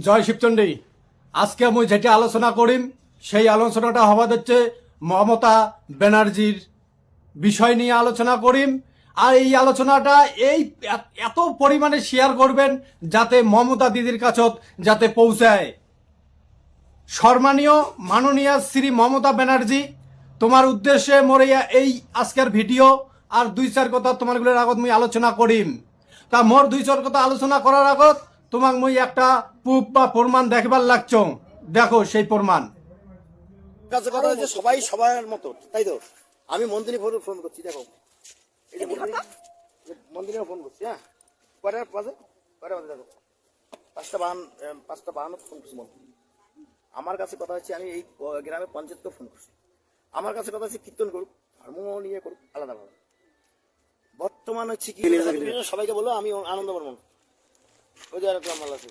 জয় শিবচণ্ডী আজকে আমি যেটা আলোচনা করিম, সেই আলোচনাটা হওয়া হচ্ছে মমতা ব্যানার্জির বিষয় নিয়ে আলোচনা করিম। আর এই আলোচনাটা এই এত- পরিমাণে শেয়ার করবেন যাতে মমতা দিদির কাছত যাতে পৌঁছায়। সম্মানীয়, মাননীয় শ্রী মমতা ব্যানার্জি, তোমার উদ্দেশ্যে মোর এই- আজকের ভিডিও আর দুই চার কথা তোমারগুলোর আগত মুই আলোচনা করিম। তা মোর দুই চার কথা আলোচনা করার আগত তোমাক মুই একটা প্রুফ বা প্রমাণ দেখবার লাগছ। দেখো সেই প্রমাণ। কাছে কথা হচ্ছে সবাই সবার মতো তাই তো? আমি মন্দিরে ফোন ফোন করছি দেখো। এই যে মন্দিরে ফোন করছি হ্যাঁ? কয়টা বাজে? কয়টা বাজে দেখো? পাঁচটা বাহান পাঁচটা বাহান্ন ফোন করছি মন্দিরে। আমার কাছে কথা হচ্ছে আমি এই গ্রামে পঞ্চায়েতকে ফোন করছি। আমার কাছে কথা হচ্ছে কীর্তন করুক ধর্ম নিয়ে করুক আলাদাভাবে। বর্তমান হচ্ছে কি? সবাইকে বলো আমি আনন্দ বর্মন ওই যে আর একটা মাল আছে।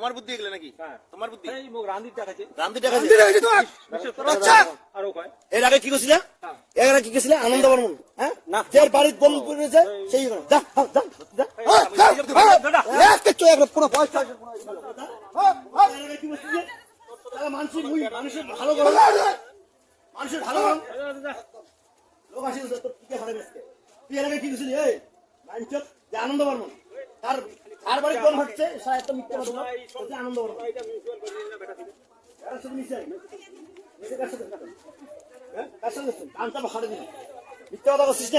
তোমার বুদ্ধি এগুলো নাকি? তোমার বুদ্ধি? রান্দি টাকা এর আগে কি করছিলে এর আগে কি করছিলে আনন্দ বর্মন হ্যাঁ? না। যার বাড়ির বোম করেছে সেই যা যা যা। যা একটু একটু পুরো পয়সা আছে, পুরো পয়সা আছে। হ্যাঁ, হ্যাঁ, এর আগে কি করছিলে? তাহলে মানুষের মুই মানুষের ভালো করো মানুষের ভালো করো লোক আসি তোর টিকে হারে বেসকে তুই এর আগে কি করছিলি এই মানুষ যে আনন্দ বর্মন। কোন হচ্ছে সে এত মিথ্যা কথা আনন্দ? হ্যাঁ? বলছিস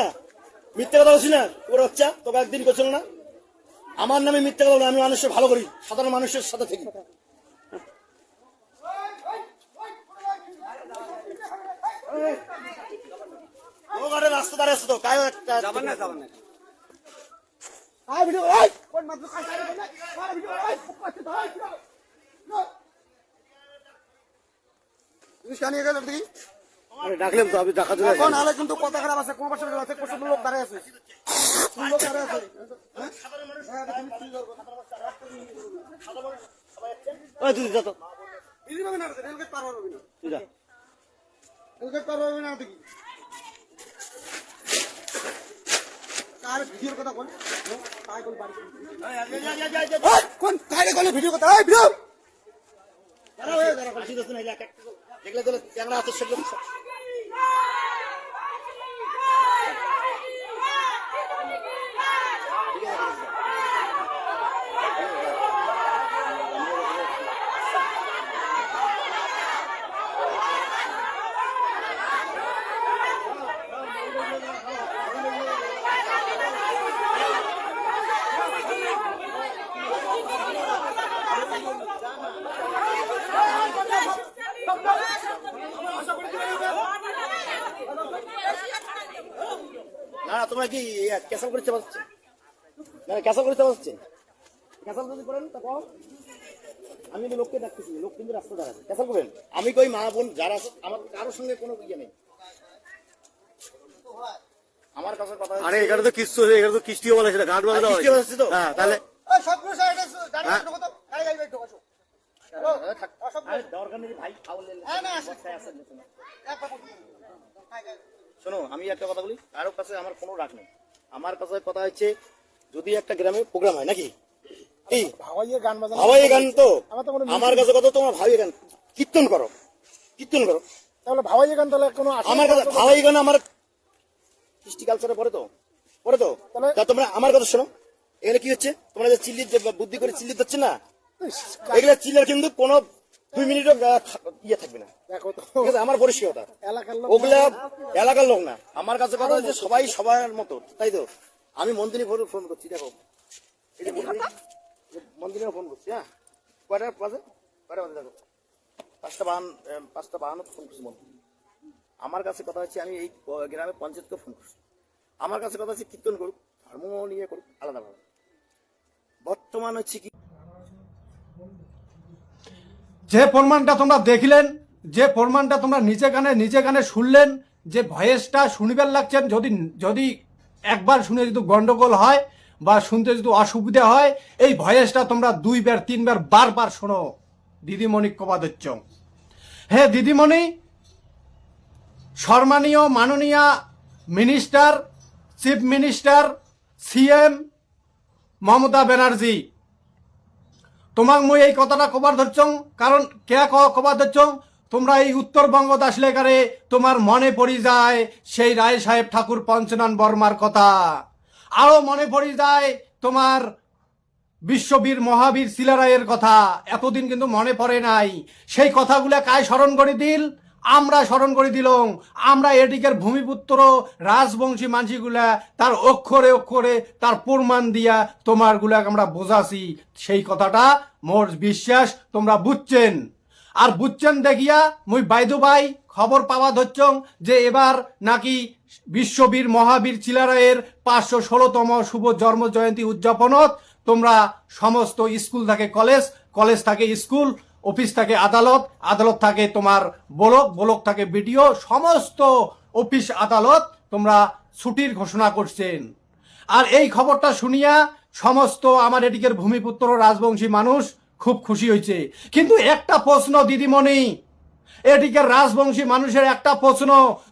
না বাচ্চা তোকে একদিন করছিল না আমার নামে মিথ্যা কথা আমি মানুষের ভালো করি সাধারণ মানুষের সাথে থাকি রাস্তা দাঁড়িয়ে আসতো তো কায়ও একটা আয় ভিডিও আয় কোন মাত্র কাজ ভিডিও আয় তুমি গেল দেখি আরে ডাকলাম তো আমি ডাকা দিলাম কোন আলে কিন্তু কথা খারাপ আছে কোন পাশে আছে কোন লোক দাঁড়িয়ে আছে কোন লোক দাঁড়িয়ে আছে হ্যাঁ? হ্যাঁ, তুমি সাধারণ মানুষ, সবাই আসছে। ওই তুই যা তো। ইজি না, রেলগেট পার হবে না। যা। রেলগেট পার হবে না দেখি কার ভিডিওর কথা বল তাই কোন কারে কোন ভিডিও কথা এই ভিডিও! দাঁড়াও দাঁড়াও কাশি দছ না এক এক দেখলে দেখলে ক্যামেরা আছে সেগুলো তোমরা কি ক্যাসাল করতে পারছে? না ক্যাসাল করতে পারছে? ক্যাসাল যদি করেন তা কও আমি কিন্তু লোককে ডাকতেছি লোক কিন্তু রাস্তা দাঁড়াচ্ছে ক্যাসাল করবেন আমি কই মা বোন যারা আমার কারোর সঙ্গে কোনো ইয়ে নেই। আমার কাছে কথা আরে এখানে তো কিস্তি এখানে তো কিস্তিও বলে সেটা ঘাট বাঁধা কিস্তি বাজাচ্ছে তো? হ্যাঁ তাহলে আরে দরকার নেই ভাই খাওয়ালে বস্তায় আছে, নিচে না। শোনো আমি একটা কথা বলি। কারোর কাছে আমার কোনো রাগ নেই। আমার কাছে কথা হচ্ছে যদি একটা গ্রামে প্রোগ্রাম হয় নাকি? এই গান গান তো। আমার কাছে কথা তোমার গান। কীর্তন করো। কীর্তন করো। তাহলে গান তাহলে কোনো আমার কাছে গান আমার কৃষ্টি কালচারে পড়ে তো। পড়ে তো? তা তোমরা আমার কথা শোনো। এখানে কি হচ্ছে? তোমরা যে চিল্লি বুদ্ধি করে চিল্লি দিচ্ছে না? এগুলো চিল্লার কিন্তু কোনো দুই মিনিটও ইয়ে থাকবে না। ঠিক আছে আমার পরিষ্কার এলাকার লোক ওগুলা এলাকার লোক না। আমার কাছে কথা হচ্ছে সবাই সবার মতো তাই তো? আমি মন্দিরে ফোন করছি দেখো। মন্দিরে ফোন করছি হ্যাঁ? কয়টা বাজে? কয়টা বাজে দেখো? পাঁচটা বাহান পাঁচটা বাহান্ন ফোন করছি মন্দিরে আমার কাছে কথা হচ্ছে আমি এই গ্রামে পঞ্চায়েতকে ফোন করছি। আমার কাছে কথা হচ্ছে কীর্তন করুক ধর্ম নিয়ে করুক আলাদাভাবে। বর্তমান হচ্ছে কি যে প্রমাণটা তোমরা দেখলেন, যে প্রমাণটা তোমরা নিজে কানে নিজে কানে শুনলেন, যে ভয়েসটা শুনিবার লাগছেন, যদি যদি একবার শুনে যদি গন্ডগোল হয় বা শুনতে যদি অসুবিধা হয়, এই ভয়েসটা তোমরা দুইবার, তিনবার, বারবার শোনো, দিদিমণি কবাদচ্চ হ্যাঁ দিদিমণি, সম্মানীয় মাননীয় minister, chief minister CM Mamata Banerjee তোমাক মই এই কথাটা কবার ধরছং কারণ কে কবার ধরছং তোমরা এই উত্তরবঙ্গ আসলে কারে তোমার মনে পড়ি যায় সেই রায় সাহেব ঠাকুর পঞ্চনান বর্মার কথা। আরও মনে পড়ি যায় তোমার বিশ্ববীর মহাবীর শিলারায়ের কথা। এতদিন কিন্তু মনে পড়ে নাই। সেই কথাগুলো কায় স্মরণ করে দিল? আমরা স্মরণ করে দিলং আমরা এদিকের ভূমিপুত্র, রাজবংশী মানসিগুলা, তার অক্ষরে অক্ষরে তার প্রমাণ দিয়া তোমারগুলা আমরা বোঝাছি। সেই কথাটা মোর বিশ্বাস, তোমরা বুঝছেন। আর বুঝছেন দেখিয়া মুই বাইদু ভাই খবর পাওয়া ধরছং যে এবার নাকি বিশ্ববীর মহাবীর চিলারায়ের পাঁচশো ষোলোতম শুভ জন্ম জয়ন্তী উদযাপনত তোমরা সমস্ত স্কুল থাকে কলেজ কলেজ থাকে স্কুল অফিস থাকে আদালত আদালত থাকে তোমার বলক বলক থাকে বিডিও, সমস্ত অফিস আদালত তোমরা ছুটির ঘোষণা করছেন। আর এই খবরটা শুনিয়া সমস্ত আমার এদিকের ভূমিপুত্র রাজবংশী মানুষ খুব খুশি হয়েছে। কিন্তু একটা প্রশ্ন দিদিমণি এদিকের রাজবংশী মানুষের একটা প্রশ্ন।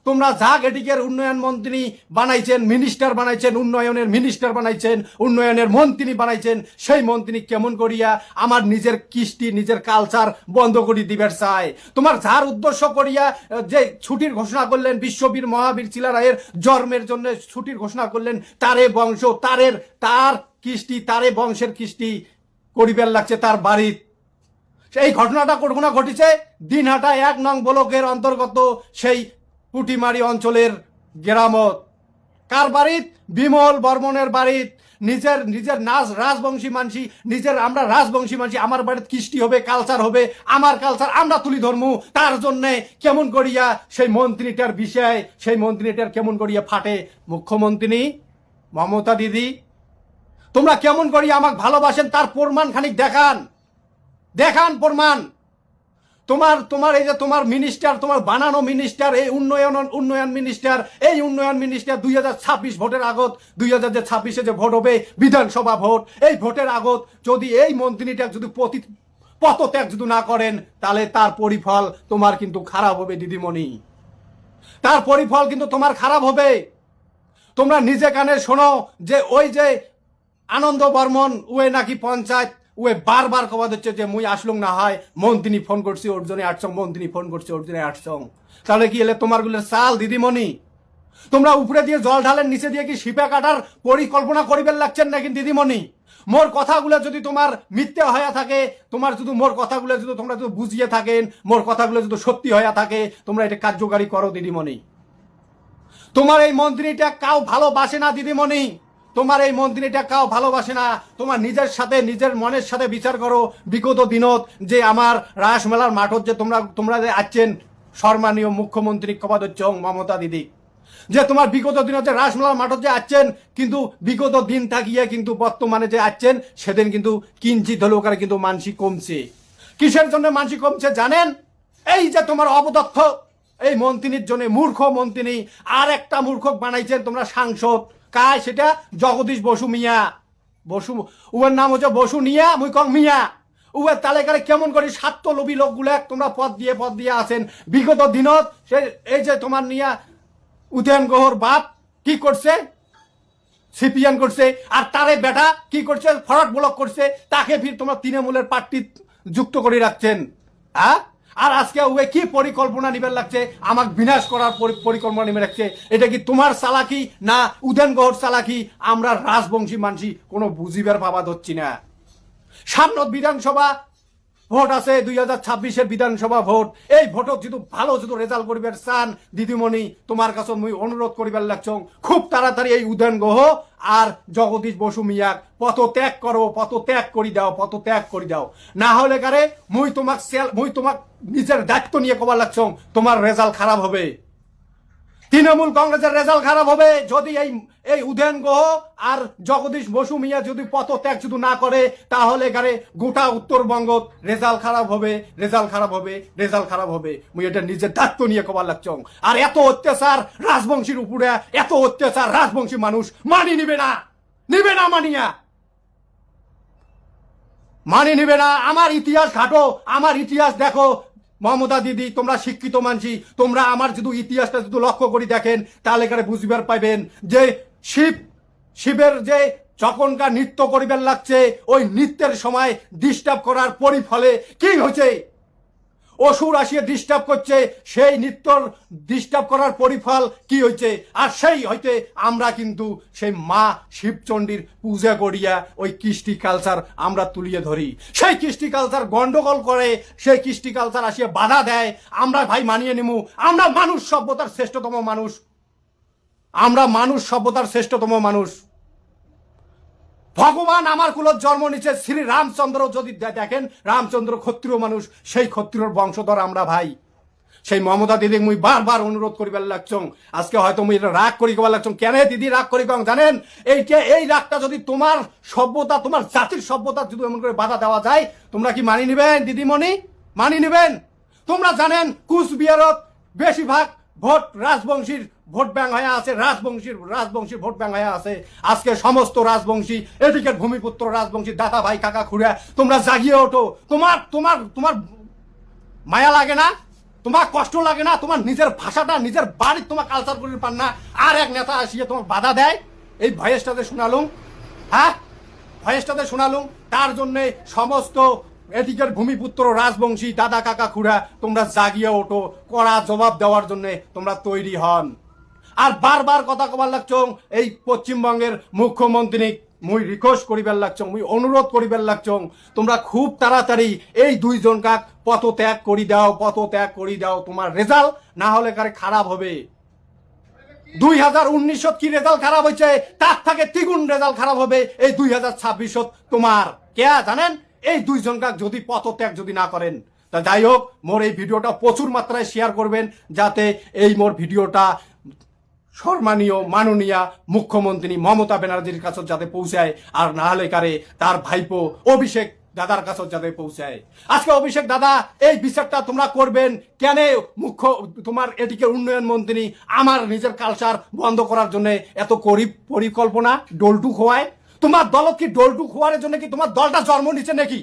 তোমরা যাক এদিকের উন্নয়ন মন্ত্রী বানাইছেন মিনিস্টার বানাইছেন, উন্নয়নের মিনিস্টার বানাইছেন, উন্নয়নের মন্ত্রী বানাইছেন, সেই মন্ত্রী কেমন করিয়া আমার নিজের কৃষ্টি, নিজের কালচার বন্ধ করি দিবার চায় তোমার যার উদ্দেশ্য করিয়া যে ছুটির ঘোষণা করলেন, বিশ্ববীর মহাবীর চিলারায়ের জন্মের জন্য ছুটির ঘোষণা করলেন, তারে বংশ, তারের, তার কৃষ্টি, তারে বংশের কৃষ্টি করিবার লাগছে তার বাড়ির সেই ঘটনাটা ঘটনা ঘটেছে? দিনহাটা এক নং ব্লকের অন্তর্গত সেই পুটিমারি অঞ্চলের গ্রামত কার বাড়িত বিমল বর্মনের বাড়িত নিজের নিজের নাচ রাজবংশী মানসি, নিজের আমরা রাজবংশী মানসি, আমার বাড়িতে কৃষ্টি হবে কালচার হবে, আমার কালচার আমরা তুলি ধরমু, তার জন্যে কেমন করিয়া সেই মন্ত্রীটার বিষয়, সেই মন্ত্রীটার কেমন করিয়া ফাটে? মুখ্যমন্ত্রী, মমতা দিদি, তোমরা কেমন করিয়া আমাকে ভালোবাসেন, তার প্রমাণ খানিক দেখান। দেখান প্রমাণ। তোমার তোমার এই যে তোমার মিনিস্টার তোমার বানানো মিনিস্টার এই উন্নয়ন উন্নয়ন মিনিস্টার এই উন্নয়ন মিনিস্টার দুই হাজার ছাব্বিশ ভোটের আগত, দুই হাজার যে ছাব্বিশে যে ভোট হবে, বিধানসভা ভোট, এই ভোটের আগত যদি এই মন্ত্রীটা যদি প্রতি পদত্যাগ যদি না করেন, তাহলে তার পরিফল তোমার কিন্তু খারাপ হবে দিদিমণি। তার পরিফল কিন্তু তোমার খারাপ হবে। তোমরা নিজে কানে শোনো যে ওই যে আনন্দ বর্মন, উয়ে নাকি পঞ্চায়েত উয়ে বারবার কবা দিচ্ছে যে মুই আসলুম না হয় মন্ত্রী ফোন করছি ওর জন্য আটসং মন্ত্রী ফোন করছি ওর জন্য আটসং তাহলে কি এলে তোমারগুলো সাল দিদিমণি? তোমরা উপরে দিয়ে জল ঢালের নিচে দিয়ে কি শিপা কাটার পরিকল্পনা করিবেন লাগছেন নাকি দিদিমণি? মোর কথাগুলো যদি তোমার মিথ্যে হয়ে থাকে, তোমার যদি মোর কথাগুলো যদি তোমরা যদি বুঝিয়ে থাকেন, মোর কথাগুলো যদি সত্যি হয়ে থাকে, তোমরা এটা কার্যকারী করো দিদিমণি। তোমার এই মন্ত্রীটা কাউ ভালোবাসে না দিদিমণি? তোমার এই মন্ত্রীটা কাউ ভালোবাসে না। তোমার নিজের সাথে, নিজের মনের সাথে বিচার করো। বিগত দিনত যে আমার রাসমেলার মাঠত যে তোমরা তোমরা যে আছেন সম্মানীয় মুখ্যমন্ত্রী কবাদচ্চ মমতা দিদি। যে তোমার বিগত দিনত যে রাসমেলার মাঠত যে আছেন, কিন্তু বিগত দিন থাকিয়ে কিন্তু বর্তমানে যে আছেন, সেদিন কিন্তু কিঞ্চিত হলেও কিন্তু মানসিক কমছে। কিসের জন্য মানসিক কমছে জানেন? এই যে তোমার অবদক্ষ, এই মন্ত্রীর জন্য মূর্খ মন্ত্রী আর একটা মূর্খ বানাইছেন তোমরা সাংসদ। কায় সেটা? জগদীশ বসু মিয়া। বসু উয়ের নাম হচ্ছে বসু নিয়া মুই কং মিয়া উয়ের তালেকারে কেমন করে স্বার্থ লোভী লোকগুলা তোমরা পদ দিয়ে পদ দিয়ে আছেন। বিগত দিনত সে, এই যে তোমার নিয়া উদয়ন গ্রহর বাপ কি করছে? সিপিএন করছে। আর তারে বেটা কি করছে? ফরক ব্লক করছে। তাকে ফির তোমরা তৃণমূলের পার্টি যুক্ত করে রাখছেন। হ্যাঁ আর আজকে ওয়ে কি পরিকল্পনা নিবে লাগছে? আমাকে বিনাশ করার পরি- পরিকল্পনা নিবে রাখছে এটা কি তোমার চালাকি না উদেন গহর চালাকি? আমরা রাজবংশী মানসি কোনো বুঝিবার পাবা ধরছি না। সামনত বিধানসভা ভোট আছে, দুই হাজার ছাব্বিশের বিধানসভা ভোট। এই ভোটত যদি ভালো যদি রেজাল্ট করিবার চান, দিদিমণি, তোমার কাছে মুই অনুরোধ করিবার লাগছ, খুব তাড়াতাড়ি এই উদয়ন গ্রহ আর জগদীশ বসু মিয়াক পত ত্যাগ করো পত ত্যাগ করি দাও পত ত্যাগ করি দাও। না হলে কারে, মুই তোমাক সেল মুই তোমাক নিজের দায়িত্ব নিয়ে কবার লাগছ, তোমার রেজাল্ট খারাপ হবে। তৃণমূল কংগ্রেসের রেজাল্ট খারাপ হবে যদি এই এই উদয়ন গ্রহ আর জগদীশ বসু মিয়া যদি পদত্যাগ যদি না করে, তাহলে গারে গোটা উত্তরবঙ্গ রেজাল্ট খারাপ হবে, রেজাল্ট খারাপ হবে, রেজাল্ট খারাপ হবে। মুই এটা নিজের দায়িত্ব নিয়ে কবার লাগছং আর এত অত্যাচার রাজবংশীর উপরে, এত অত্যাচার রাজবংশী মানুষ মানি নিবে না নিবে না মানিয়া। মানে নিবে না। আমার ইতিহাস ঘাটো, আমার ইতিহাস দেখো মমতা দিদি, তোমরা শিক্ষিত মানছি, তোমরা আমার যদি ইতিহাসটা যদি লক্ষ্য করি দেখেন, তাহলে এখানে বুঝবার পাইবেন যে শিব, শিবের যে যখনকার নৃত্য করিবার লাগছে, ওই নৃত্যের সময় ডিস্টার্ব করার পরিফলে কি হয়েছে অসুর আসিয়ে ডিস্টার্ব করছে, সেই নৃত্যর ডিস্টার্ব করার পরিফল কি হয়েছে আর সেই হইতে আমরা কিন্তু সেই মা শিবচণ্ডীর পূজা করিয়া ওই কৃষ্টি কালচার আমরা তুলিয়ে ধরি। সেই কৃষ্টি কালচার গন্ডগোল করে, সেই কৃষ্টি কালচার আসিয়ে বাধা দেয়। আমরা ভাই মানিয়ে নিমু, আমরা মানুষ সভ্যতার শ্রেষ্ঠতম মানুষ। আমরা মানুষ সভ্যতার শ্রেষ্ঠতম মানুষ। ভগবান আমার কুলত জন্ম নিচ্ছে শ্রী রামচন্দ্র যদি দেখেন, রামচন্দ্র ক্ষত্রিয় মানুষ, সেই ক্ষত্রিয়র বংশধর আমরা ভাই। সেই মমতা দিদি, মুই বারবার অনুরোধ করিবার লাগছং। আজকে হয়তো মুই রাগ করি কবার লাগছং। কেন দিদি রাগ করি কং জানেন এইটা এই রাগটা যদি তোমার সভ্যতা, তোমার জাতির সভ্যতা যদি এমন করে বাধা দেওয়া যায়, তোমরা কি মানি নিবেন, দিদিমণি? মানি নিবেন? তোমরা জানেন কুচবিহারত বেশিরভাগ ভোট রাজবংশীর ভোট ব্যাংক হয়ে আছে, রাজবংশীর রাজবংশীর ভোট ব্যাংক হয়ে আছে। আজকে সমস্ত রাজবংশী, এদিকের ভূমিপুত্র রাজবংশী, দাদা ভাই, কাকা, খুড়া, তোমরা জাগিয়ে ওঠো। তোমার তোমার তোমার মায়া লাগে না? তোমার কষ্ট লাগে না? তোমার নিজের ভাষাটা, নিজের বাড়ির তোমার কালচার করে পান না? আর এক নেতা আসিয়ে তোমার বাধা দেয়? এই ভয়েসটাতে শোনালুম হ্যাঁ? ভয়েসটাতে শোনালুম। তার জন্যে সমস্ত এদিকের ভূমিপুত্র রাজবংশী দাদা কাকা খুড়া, তোমরা জাগিয়ে ওঠো, কড়া জবাব দেওয়ার জন্য তোমরা তৈরি হন। আর বারবার কথা কবার লাগছ, এই পশ্চিমবঙ্গের মুখ্যমন্ত্রী মুই রিকোয়েস্ট করিবার লাগছং, মুই অনুরোধ করিবার লাগছং, তোমরা খুব তাড়াতাড়ি এই দুইজন কাক পথ ত্যাগ করি দাও পথ ত্যাগ করি দাও, তোমার রেজাল্ট না হলে কারে খারাপ হবে। দুই হাজার উনিশত কি রেজাল্ট খারাপ হয়েছে তার থেকে দ্বিগুণ রেজাল্ট খারাপ হবে এই দুই হাজার ছাব্বিশত তোমার। কে জানেন? এই দুইজন কাক যদি পথত্যাগ যদি না করেন, তা যাই হোক, মোর এই ভিডিওটা প্রচুর মাত্রায় শেয়ার করবেন যাতে এই মোর ভিডিওটা সম্মানীয় মাননীয়া মুখ্যমন্ত্রী মমতা ব্যানার্জির কাছে যাতে পৌঁছায়, আর না হলে কারে তার ভাইপো অভিষেক দাদার কাছে যাতে পৌঁছায়। আজকে অভিষেক দাদা, এই বিচারটা তোমরা করবেন কেন মুখ্য, তোমার এদিকে উন্নয়ন মন্ত্রী, আমার নিজের কালচার বন্ধ করার জন্য এত করিব পরিকল্পনা, ডোলটু খোয়ায়। তোমার দলত কি ডোলটু খোয়ার জন্য কি তোমার দলটা জন্ম নিচ্ছে নাকি?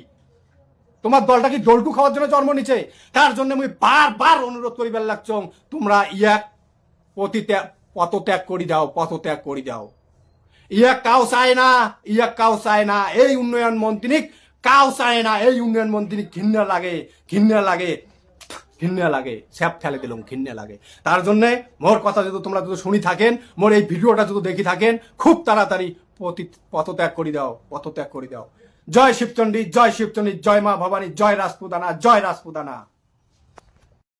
তোমার দলটা কি ডোলটু খাওয়ার জন্য জন্ম নিচ্ছে তার জন্য আমি বারবার অনুরোধ করিবার লাগছং তোমরা ইয়াক পতিত্যাগ পথত্যাগ করি দাও পথত্যাগ করি দাও ইয়া কাউ চায় না ইয়া কাউ চায় না, এই উন্নয়ন মন্ত্রী কাউ চায় না, এই উন্নয়ন মন্ত্রী ঘৃণা লাগে ঘৃণা লাগে ঘৃণা লাগে, স্যাপ ফেলে দিলাম, ঘৃণা লাগে। তার জন্য মোর কথা যদি তোমরা যদি শুনি থাকেন, মোর এই ভিডিওটা যদি দেখি থাকেন, খুব তাড়াতাড়ি পথত্যাগ করি দাও, পথত্যাগ করি দাও। জয় শিবচণ্ডী জয় শিবচণ্ডী জয় মা ভবানী, জয় রাজপুদানা জয় রাজপুদানা